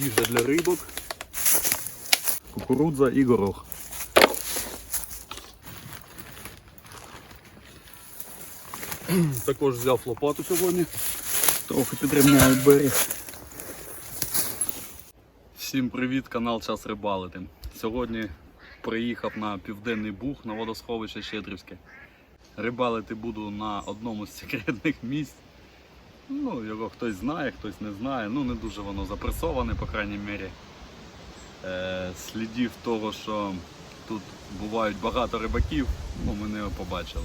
їжа для рибок, кукурудза і горох. Також взяв лопату сьогодні, трохи підрівняю берег. Всім привіт, канал Час Рибалити. Сьогодні приїхав на Південний Буг на водосховище Щедрівське. Рибалити буду на одному з секретних місць. Ну, його хтось знає, хтось не знає. Ну, не дуже воно запресоване, по крайній мірі. Е, слідів того, що тут бувають багато рибаків, ну, ми не побачили.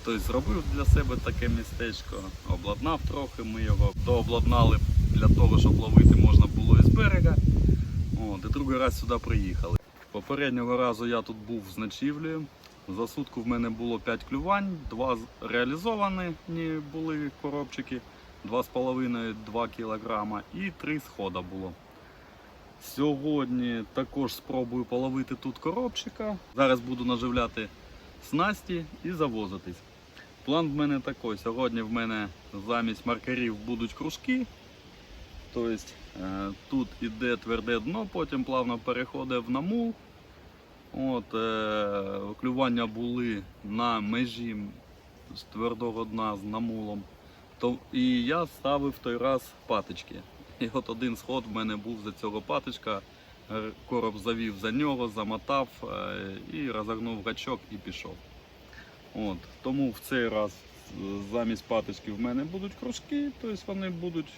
Хтось зробив для себе таке містечко, обладнав трохи, ми його дообладнали для того, щоб ловити можна було із берега. От, і другий раз сюди приїхали. Попереднього разу я тут був з ночівлею. За сутку в мене було 5 клювань, два з- реалізовані були коробчики, 2,5-2 кг і 3 схода було. Сьогодні також спробую половити тут коробчика. Зараз буду наживляти снасті і завозитись. План в мене такий. Сьогодні в мене замість маркерів будуть кружки. Тобто е, тут іде тверде дно, потім плавно переходить в намул. От, е, клювання були на межі з твердого дна з намулом. То, і я ставив той раз патички. І от один сход в мене був за цього патичка. Короб завів за нього, замотав е, і розогнув гачок і пішов. От, тому в цей раз е, замість патички в мене будуть кружки, тобто вони будуть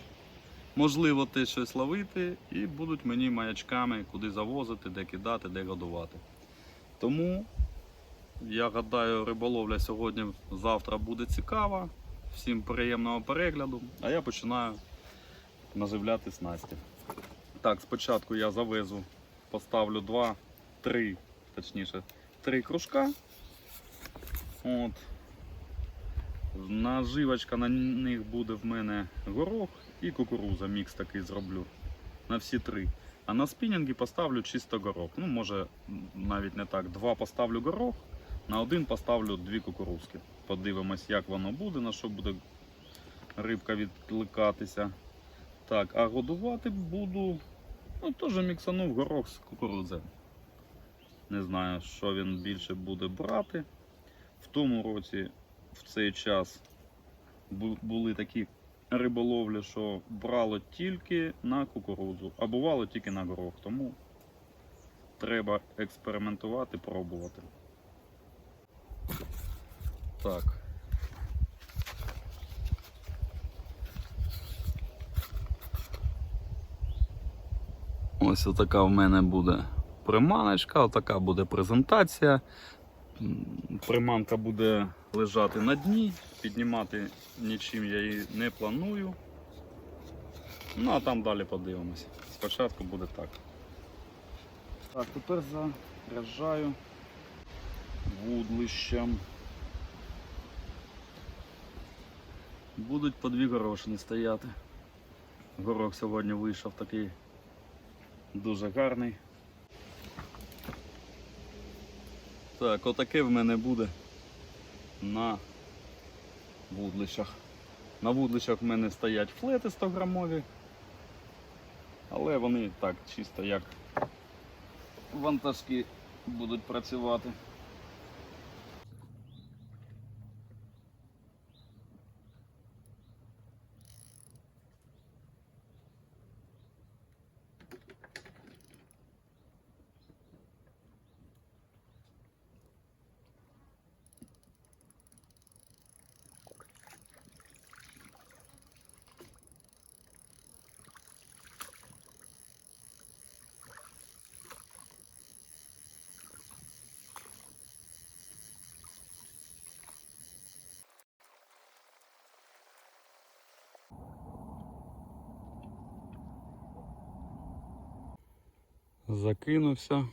можливо те щось ловити і будуть мені маячками, куди завозити, де кидати, де годувати. Тому я гадаю, риболовля сьогодні, завтра буде цікава. Всім приємного перегляду, а я починаю наживляти снасті. Так, спочатку я завезу, поставлю два, три, точніше, три кружка. От. Наживочка на них буде в мене горох і кукуруза, мікс такий зроблю. На всі три. А на спінінги поставлю чисто горох. Ну, може, навіть не так. Два поставлю горох, на один поставлю дві кукурузки. Подивимось, як воно буде, на що буде рибка відкликатися. Так, а годувати буду. Ну, теж міксанув горох з кукурудзою. Не знаю, що він більше буде брати. В тому році, в цей час, були такі риболовлі, що брало тільки на кукурудзу, а бувало тільки на горох. Тому треба експериментувати, пробувати. Так. Ось така в мене буде приманочка, отака буде презентація. Приманка буде лежати на дні, піднімати нічим я її не планую. Ну а там далі подивимось. Спочатку буде так. Так, тепер заряджаю вудлищем. Будуть по дві горошини стояти. Горох сьогодні вийшов такий дуже гарний. Так, отаке в мене буде на вудлищах. На вудлищах в мене стоять флети 100 грамові, але вони так чисто як вантажки будуть працювати. Закинувся.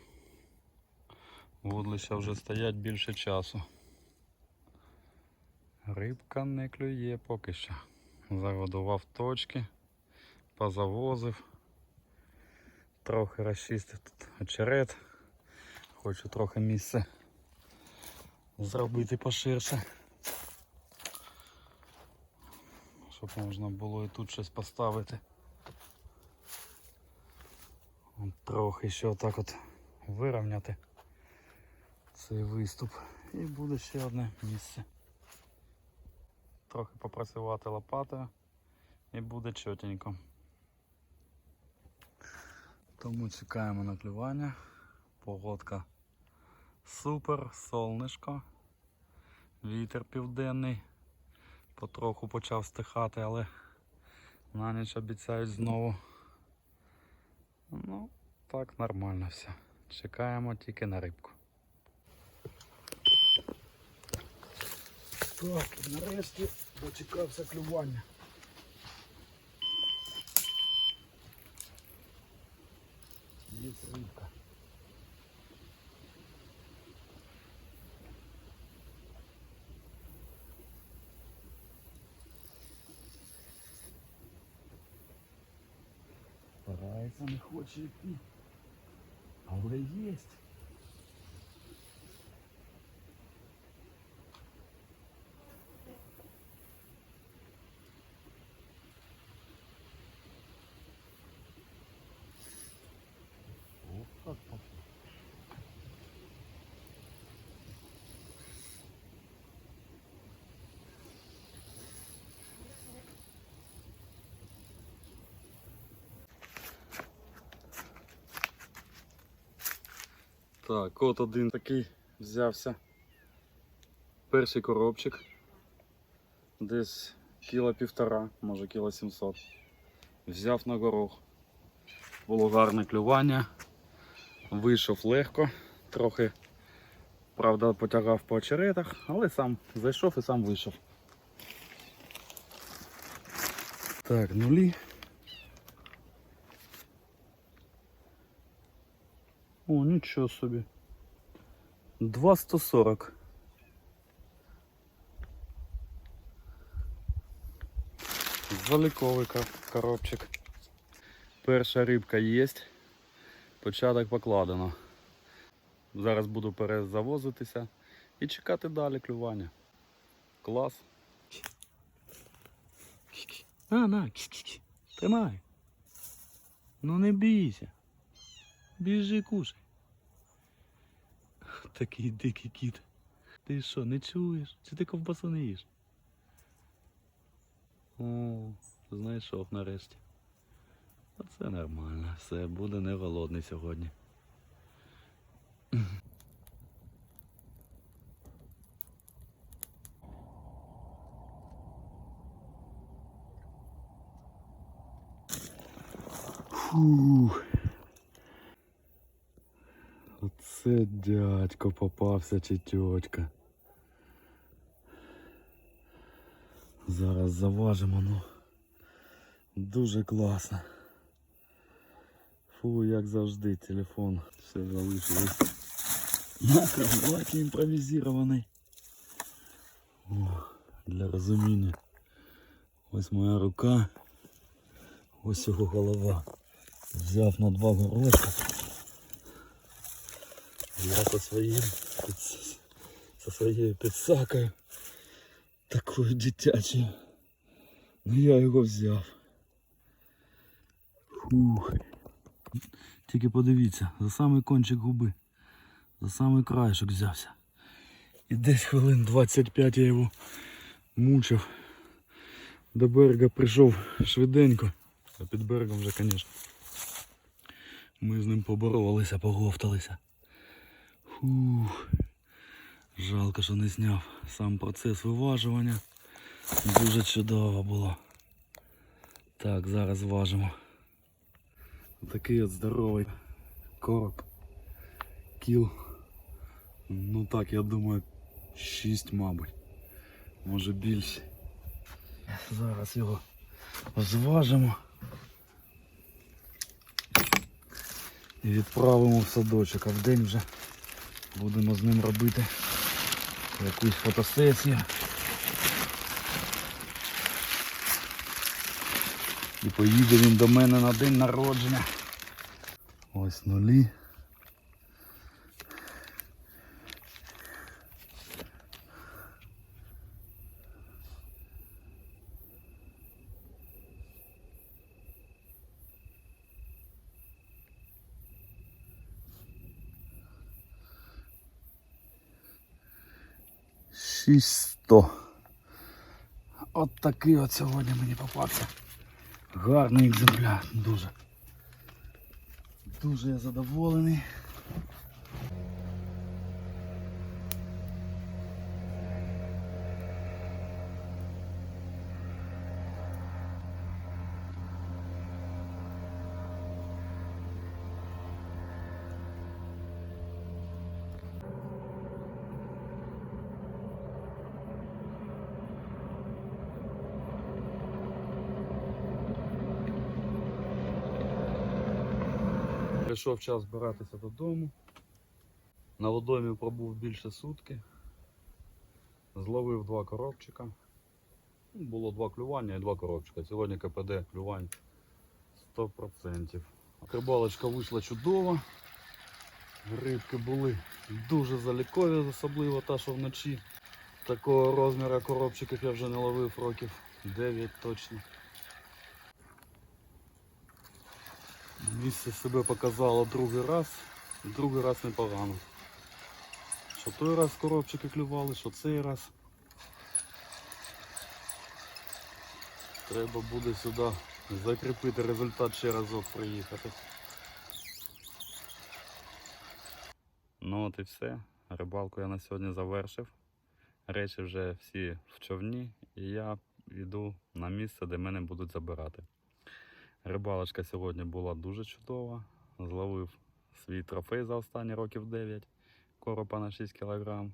Вудлища вже стоять більше часу. Рибка не клює поки що. Загодував точки, позавозив, трохи розчистив тут очерет. Хочу трохи місце зробити поширше. Щоб можна було і тут щось поставити. Трохи ще отак от вирівняти цей виступ. І буде ще одне місце. Трохи попрацювати лопатою і буде чотенько. Тому чекаємо на клювання. Погодка супер, сонечко, вітер південний. Потроху почав стихати, але на ніч обіцяють знову. Ну, так нормально все. Чекаємо тільки на рибку. Так, нарешті дочекався клювання. Є рибка. Старається, не хоче йти. Але єсть. Так, от один такий взявся. Перший коробчик. Десь кіла півтора, може кіла сімсот. Взяв на горох. Було гарне клювання. Вийшов легко, трохи, правда, потягав по очеретах, але сам зайшов і сам вийшов. Так, нулі. О, нічого собі. 2,140. Заліковий коробчик. Перша рибка є. Початок покладено. Зараз буду перезавозитися і чекати далі клювання. Клас. На, на, тримай. Ну не бійся. Біжи кушай. Такий дикий кіт. Ти що, не чуєш? Чи ти ковбасу не їш? О, знайшов нарешті. Оце нормально. Все, буде не голодний сьогодні. Фух. Оце дядько попався чи тьотька. Зараз заважимо, ну дуже класно. Фу, як завжди, телефон все залишилось. На кроваті імпровізований. О, для розуміння. Ось моя рука, ось його голова. Взяв на два горошка. Я со своїм со своєю підсакою. Такою дитячою. Ну я його взяв. Фух. Тільки подивіться, за самий кончик губи. За самий краєшок взявся. І десь хвилин 25 я його мучив. До берега прийшов швиденько. А під берегом вже, звісно. Ми з ним поборолися, поговталися. Фух. Жалко, що не зняв сам процес виважування. Дуже чудово було. Так, зараз важимо. Такий от здоровий короб. Кіл. Ну так, я думаю, 6, мабуть. Може більше. Зараз його зважимо. І відправимо в садочок, а в день вже будемо з ним робити якусь фотосесію. І поїде він до мене на день народження. Ось нулі. 6100. От такий от сьогодні мені попався. Гарний екземпляр, дуже. Дуже я задоволений. Прийшов час збиратися додому. На водомі пробув більше сутки. Зловив два коробчика. Ну, Було два клювання і два коробчика. Сьогодні КПД клювань 100%. Рибалочка вийшла чудова. Рибки були дуже залікові, особливо та, що вночі. Такого розміру коробчиків я вже не ловив років 9 точно. Місце себе показало другий раз, другий раз непогано. Що той раз коробчики клювали, що цей раз. Треба буде сюди закріпити результат ще разок приїхати. Ну от і все. Рибалку я на сьогодні завершив. Речі вже всі в човні, і я йду на місце, де мене будуть забирати. Рибалочка сьогодні була дуже чудова. Зловив свій трофей за останні років 9 коропа на 6 кг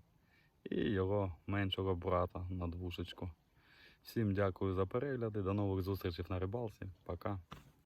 і його меншого брата на двушечку. Всім дякую за перегляди. До нових зустрічей на рибалці. Пока.